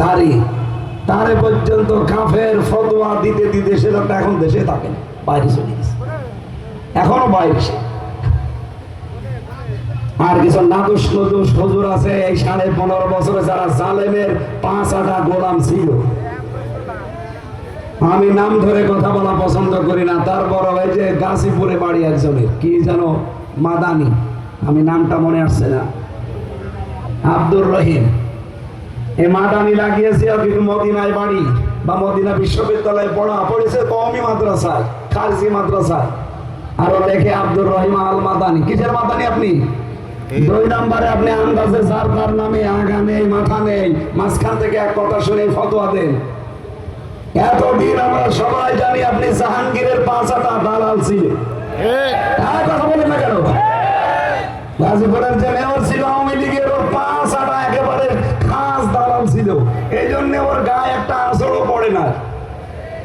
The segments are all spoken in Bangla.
জারি তারে পর্যন্ত কাফের ফতোয়া দিতে দিতে সে লোকটা এখন দেশে থাকে, বাইরে চলে গেছে। এখনও বাইরে সে। আর কিছু নাদুস নদুস হজুর আছে, এই সাড়ে পনেরো বছরে যারা জালেমের পাঁচ আটা গোলাম ছিল। আমি নাম ধরে কথা বলা পছন্দ করি না তারপর ওই যে গাছিপুরে বাড়ি একজনের, কি যেন মাদানি, আমি নামটা মনে আসছে না। আব্দুর রহিম। এ মাদানি লাগিয়েছে মদিনায় বাড়ি বা মদিনা বিশ্ববিদ্যালয়ে পড়া পড়েছে কওমি মাদ্রাসায় খারজি মাদ্রাসায়। আরও লেখে আব্দুর রহিম আল মাদানি। কিসের মাদানি আপনি? দুই নম্বরে আপনি আন্দাজে যার তার নামে আগা নেই মাথা নেই মাঝখান থেকে এক কথা শুনে ফতোয়া দেন। এতদিন আমরা সবাই জানি আপনি জাহাঙ্গীরের পাঁচাটা দালাল ছিলেন। এই জন্য ওর গায়ে একটা আসরও পড়ে না।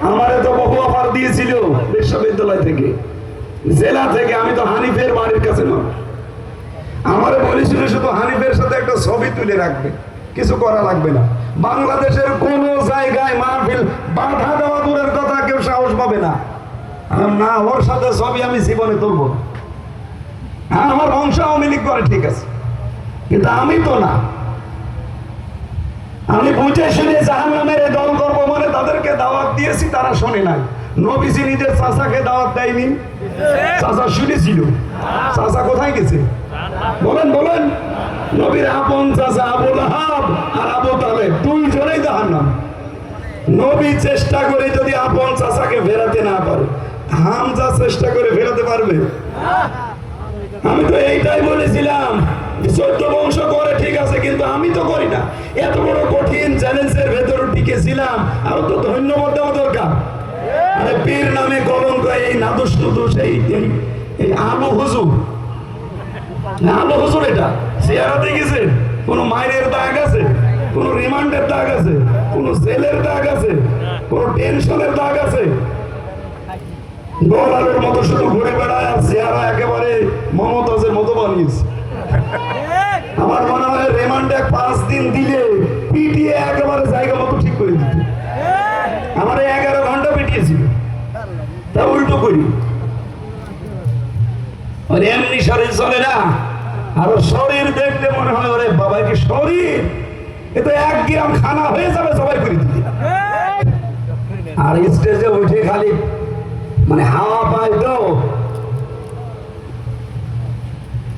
আমারে তো বহু অফার দিয়েছিল বিশ্ববিদ্যালয় থেকে। জেলা থেকে আমি তো হানিফের বাড়ির কাছে না আমারে বলেছিল শুধু হানিফের সাথে একটা ছবি তুলে রাখবে। কিছু করা লাগবে না। বাংলাদেশের কোন জায়গায় মাহফিল বাধা দেওয়া দূরের কথা কেউ সাহস পাবে না। না, ওর সাথে ছবি আমি জীবনে তুলবো আমার বংশ আওয়ামী লীগ করে ঠিক আছে। কিন্তু আমি তো না। আমি বুঝে শুনে জাহান নামের দল করব মানে তাদেরকে দাওয়াত দিয়েছি, তারা শোনে নাই। নবীজি নিজের চাচাকে দাওয়াত দেয়নি। চাচা শুনেছিল। চাচা কোথায় গেছে? বলেন বলেন। নবীর আপন চাচা আবুল আহাব আর আবু তালেব, দুইজনেই জাহান নাম নবী চেষ্টা করে যদি আপন চাচাকে ফেরাতে না পারে হামজা চেষ্টা করে ফেরাতে পারবে। আমি তো এইটাই বলেছিলাম চোদ্দ বংশ করে ঠিক আছে, কিন্তু আমি তো করি না। এত বড় কঠিন চ্যালেঞ্জের ভেতরে টিকেছিলাম আরও তো ধন্যবাদ দেওয়া দরকার। আরে পীর নামে কলঙ্ক এই নাদুস নুদুস, এই এই- আলু হুজুর। আলু হুজুর এটা। চেহারাতে গেছে কোনো মায়ের দাগ আছে? কোনো রিমান্ডের দাগ আছে? কোনো জেলের দাগ আছে? কোনো টেনশনের দাগ আছে? গোলালের মতো শুধু ঘুরে বেড়ায় এমনি শরীর চলে না। আর শরীর দেখলে মনে হয়, ওরে বাবা কি শরীর? এ তো এক গ্রাম খানা হয়ে যাবে, সবাই করে দিতে আর স্টেজে উঠে খালি মানে হাওয়া পায় তো।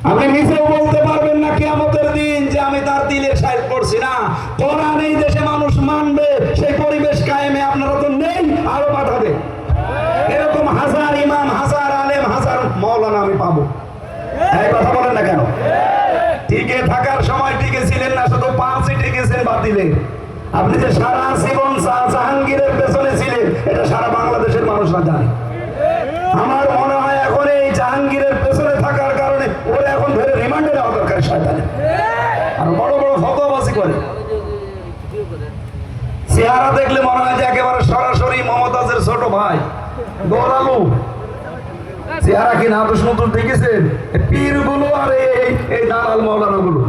আপনি নিজেও বলতে পারবেন না কি আমাদের দিন যে আমি তার দিলের সাইড করছি না। কোরআন এই মৌলানা আমি পাবো। এই কথা বলেন না কেন? টিকে থাকার সময় টিকে ছিলেন না, শুধু পাঁচই টিকেছেন বাদ দিলে আপনি যে সারা জীবন জাহাঙ্গীরের পেছনে ছিলেন, এটা সারা বাংলাদেশের মানুষরা জানে। আমার মনে হয় এখন এই জাহাঙ্গীরের পেছনে থাকার কারণে ওরা এখন ধরে রিমান্ডে নেওয়া দরকার শয়তানে আর বড় বড় ফতোয়াবাজি করে। চেহারা দেখলে মনে হয় যে একেবারে সরাসরি মমতাজের ছোট ভাই। দৌড়ালু। চেহারা কি নাদুস নতুন দেখেছেন? পীরগুলো আর, এই- দালাল মৌলানা গুলো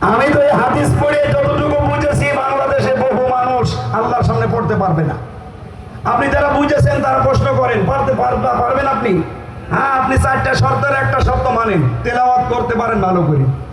আমি তো এই হাদিস পড়ে যতটুকু বুঝেছি, বাংলাদেশে বহু মানুষ আল্লাহর সামনে পড়তে পারবে না। আপনি যারা বুঝেছেন, তারা প্রশ্ন করেন, পারতে পার- পারবেন আপনি? হ্যাঁ আপনি চারটা শর্তের একটা শর্ত মানেন। তেলাওয়াত করতে পারেন ভালো করে।